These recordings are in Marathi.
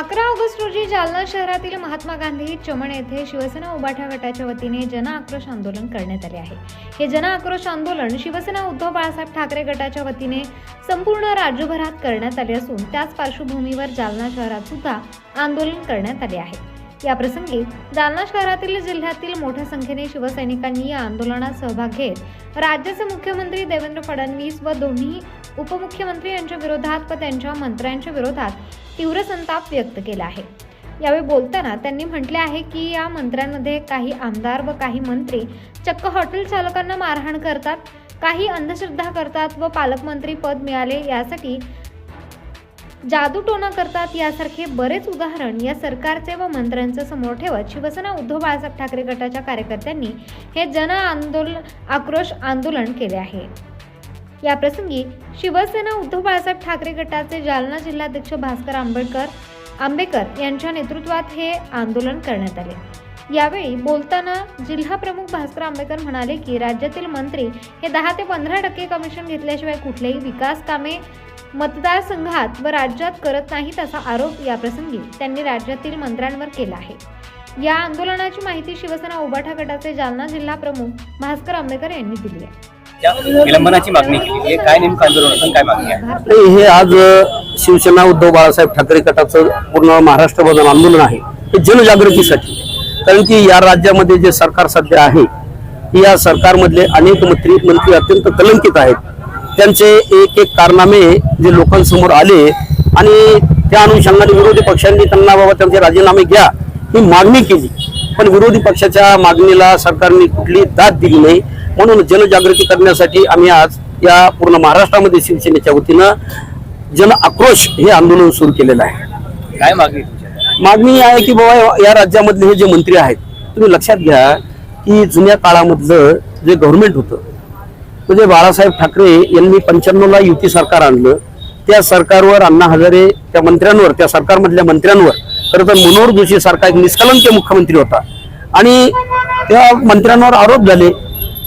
अकरा ऑगस्ट रोजी जालना शहरातील महात्मा गांधी चमण येथे शिवसेना उभाठा गटाच्या वतीने जन आक्रोश आंदोलन करण्यात आले आहे. हे जन आक्रोश आंदोलन शिवसेना उद्धव बाळासाहेब ठाकरे गटाच्या वतीने संपूर्ण राज्यभरात करण्यात आले असून त्याच पार्श्वभूमीवर जालना शहरात सुद्धा आंदोलन करण्यात आले आहे. याप्रसंगी जालना शहरातील जिल्ह्यातील मोठ्या संख्येने शिवसैनिकांनी या आंदोलनात सहभाग घेत राज्याचे मुख्यमंत्री देवेंद्र फडणवीस व दोन्ही उपमुख्यमंत्री यांच्या विरोधात व त्यांच्या मंत्र्यांच्या विरोधात तीव्र संताप व्यक्त केला आहे. यावेळी बोलताना त्यांनी म्हटले आहे की या मंत्र्यांमध्ये काही आमदार व काही मंत्री चक्क हॉटेल चालकांना मारहाण करतात काही अंधश्रद्धा करतात व पालकमंत्री पद मिळाले यासाठी जादूटोना करतात यासारखे बरेच उदाहरण या सरकारचे व मंत्र्यांचे समोर ठेवत शिवसेना उद्धव बाळासाहेब ठाकरे गटाच्या कार्यकर्त्यांनी हे जन आंदोलन आक्रोश आंदोलन केले आहे. याप्रसंगी शिवसेना उद्धव बाळासाहेब ठाकरे गटाचे जालना जिल्हाध्यक्ष भास्कर आंबेडकर आंबेकर यांच्या नेतृत्वात हे आंदोलन करण्यात आले. यावेळी बोलताना जिल्हा प्रमुख भास्कर आंबेकर म्हणाले की राज्यातील मंत्री हे दहा ते पंधरा टक्के कमिशन घेतल्याशिवाय कुठलेही विकास कामे मतदारसंघात व राज्यात करत नाहीत असा आरोप याप्रसंगी त्यांनी राज्यातील मंत्र्यांवर केला आहे. या आंदोलनाची माहिती शिवसेना उबाठा गटाचे जालना जिल्हा प्रमुख भास्कर आंबेकर यांनी दिली आहे. त्या मागणी केली. आहे काय नेमकं आंदोलन काय मागणी आहे? हे आज शिवसेना उद्धव बाळासाहेब ठाकरे गटाचं पूर्ण महाराष्ट्रभर आंदोलन आहे. हे जनजागृतीसाठी. कारण की या राज्यामध्ये जे सरकार सध्या आहे या सरकारमधले अनेक मंत्री मंत्री अत्यंत कलंकित आहेत. त्यांचे एक एक कारनामे जे लोकांसमोर आले आणि त्या अनुषंगाने विरोधी पक्षांनी त्यांना बाबा त्यांचे राजीनामे घ्या ही मागणी केली. पण विरोधी पक्षाच्या मागणीला सरकारने कुठली दाद दिली नाही. म्हणून जनजागृती करण्यासाठी आम्ही आज या पूर्ण महाराष्ट्रामध्ये शिवसेनेच्या वतीनं जन आक्रोश हे आंदोलन सुरू केलेलं आहे. काय मागणी मागणी आहे की बाबा या राज्यामधले हे जे मंत्री आहेत तुम्ही लक्षात घ्या की जुन्या काळामधलं जे गव्हर्नमेंट होतं म्हणजे बाळासाहेब ठाकरे यांनी पंच्याण्णवला युती सरकार आणलं त्या सरकारवर अण्णा हजारे त्या मंत्र्यांवर त्या सरकारमधल्या मंत्र्यांवर खरं तर मनोहर जोशी सारखा एक निष्कलंक मुख्यमंत्री होता. आणि त्या मंत्र्यांवर आरोप झाले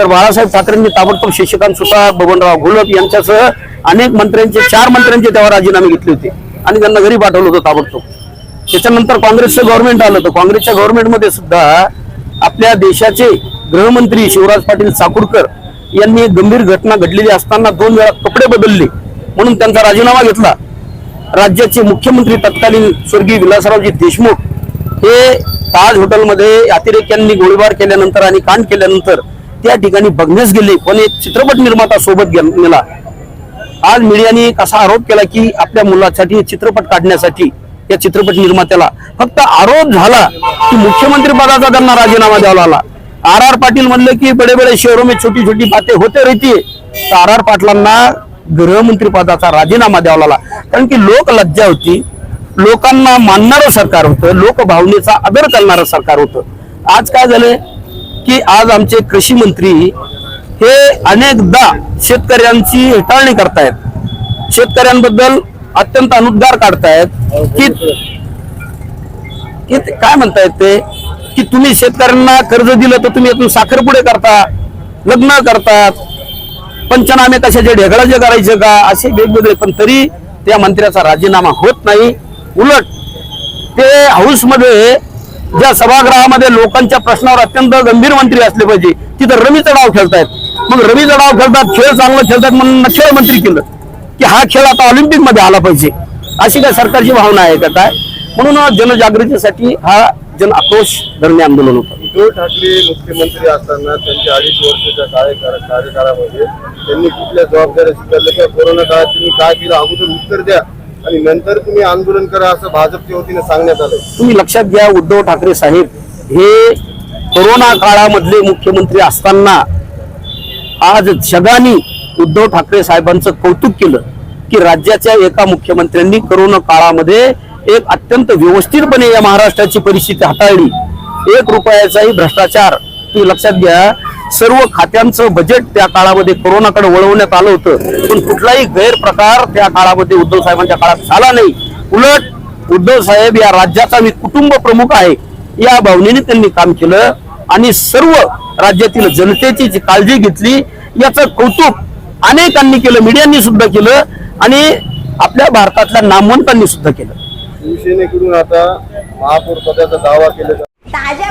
तर बाळासाहेब ठाकरेंनी ताबडतोब शशिकांत बबनराव घोलप यांच्यासह अनेक मंत्र्यांचे चार मंत्र्यांचे तेव्हा राजीनामे घेतले होते. आणि त्यांना घरी पाठवलं होतं ताबडतोब. त्याच्यानंतर काँग्रेसचं गव्हर्नमेंट आलं तर काँग्रेसच्या गव्हर्नमेंटमध्ये सुद्धा आपल्या देशाचे गृहमंत्री शिवराज पाटील चाकूरकर यांनी गंभीर घटना घडलेली असताना दोन वेळा कपडे बदलले म्हणून त्यांचा राजीनामा घेतला. राज्याचे मुख्यमंत्री तत्कालीन स्वर्गीय विलासरावजी देशमुख हे ताज हॉटेलमध्ये अतिरेक्यांनी गोळीबार केल्यानंतर आणि कांड केल्यानंतर त्या ठिकाणी बघण्यास गेले पण एक चित्रपट निर्माता सोबत गेला आज मीडियाने असा आरोप केला की आपल्या मुलासाठी चित्रपट काढण्यासाठी या चित्रपट निर्मात्याला फक्त आरोप झाला की मुख्यमंत्री पदाचा त्यांना राजीनामा द्यावा लागला. आर आर पाटील म्हणले की बडे बडे शहरो में छोटी छोटी बातें होते रहती तर आर आर पाटलांना गृहमंत्री पदाचा राजीनामा द्यावा लागला. कारण की लोक लज्जा होती. लोकांना मानणारं सरकार होतं. लोकभावनेचा आदर करणारं सरकार होतं. आज काय झालंय? की आज आमचे कृषी मंत्री हे अनेकदा शेतकऱ्यांची हेटाळणी करतायत. शेतकऱ्यांबद्दल अत्यंत अनुद्गार काढतायत की काय म्हणतायत ते? की तुम्ही शेतकऱ्यांना कर्ज दिलं तर तुम्ही यातून साखरपुडे करता लग्न करतात पंचनामे कशाचे ढेगळाचे करायचे का? असे वेगवेगळे पण तरी त्या मंत्र्याचा राजीनामा होत नाही. उलट ते हाऊसमध्ये ज्या सभागृहामध्ये लोकांच्या प्रश्नावर अत्यंत गंभीर मंत्री असले पाहिजे तिथं रमीचा डाव खेळतायत. मग रमीचा डाव खेळतात खेळ चांगला खेळतात म्हणून खेळ मंत्री केलं की हा खेळ आता ऑलिम्पिकमध्ये आला पाहिजे. अशी काय सरकारची भावना आहे का काय? म्हणून जनजागृतीसाठी हा जन आक्रोश धरणे आंदोलन होतं. उद्धव ठाकरे मुख्यमंत्री असताना त्यांच्या अडीच वर्षाच्या कार्यकाळ- कार्यकाळामध्ये त्यांनी कुठल्या जबाबदाऱ्या स्वीकारल्या किंवा कोरोना काळात त्यांनी काय केलं अगोदर उत्तर द्या. आणि नंतर तुम्ही आंदोलन करा असं भाजपच्या वतीने सांगण्यात आलं तुम्ही लक्षात घ्या उद्धव ठाकरे साहेब हे कोरोना काळामधले मुख्यमंत्री असताना आज जगाने उद्धव ठाकरे साहेबांचं कौतुक केलं की राज्याच्या एका मुख्यमंत्र्यांनी कोरोना काळामध्ये एक अत्यंत व्यवस्थितपणे या महाराष्ट्राची परिस्थिती हाताळली. एक रुपयाचाही भ्रष्टाचार तुम्ही लक्षात घ्या सर्व खात्यांचं बजेट त्या काळामध्ये कोरोनाकडे वळवण्यात आलं होतं. पण कुठलाही गैरप्रकार त्या काळामध्ये उद्धव साहेबांच्या काळात झाला नाही. उलट उद्धव साहेब या राज्याचा मी कुटुंब प्रमुख आहे. या भावनेने त्यांनी काम केलं आणि सर्व राज्यातील जनतेची जी काळजी घेतली याचं कौतुक अनेकांनी केलं मीडियांनी सुद्धा केलं आणि आपल्या भारतातल्या नामवंतांनी सुद्धा केलं. शिवसेनेकडून आता महापौर पदाचा दावा केला ताज्या